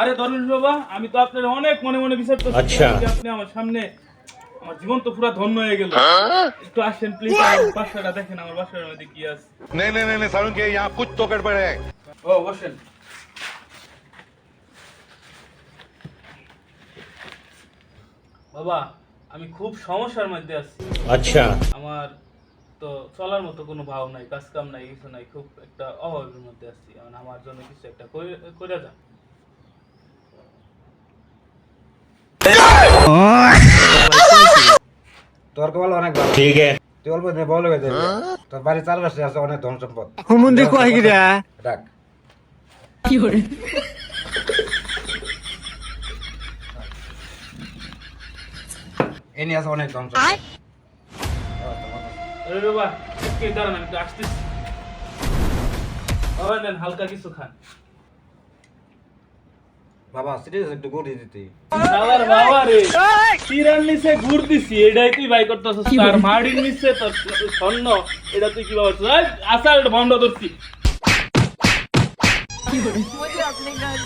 আরে ধর্মেশ বাবা আমি তো আপনার অনেক মনে মনে বিচার আচ্ছা। করছি আপনি আমার সামনে আমার জীবন তো পুরো ধন্য হয়ে গেল। একটু আসেন প্লিজ বাসাটা দেখেন আমার বাসার মধ্যে কি আছে। সারুন কে ও বসেন। বাবা আমি খুব সমস্যার মধ্যে আছি। আচ্ছা। আমার তো চলার মতো কোনো ভাব নাই কাজ কাম নাই কিছু নাই খুব একটা অভাবের মধ্যে আছি। মানে আমার জন্য কিছু একটা করে করে যান। তোর কপাল অনেক ভালো। ঠিক আছে। তুই অল্প দিনে বড় হয়ে তোর বাড়ি চারপাশে আছে অনেক ধন সম্পদ। হুমুন্দি কয় কি ডাক কি করে? এনে আছে অনেক ধন সম্পদ। আরে বাবা হালকা কিছু খান। বাবা সিরিয়াস একটু গড়ি দিতে। সালার বাবা রে তীরার নিচে ঘুর দিছি এটাই তুই বাই করতেছিস তার মাড়ির নিচে তোর স্বর্ণ এটা তুই কি ভাবছিস আসাল্ট বন্ধ করছিস কি করে আপনি গাছ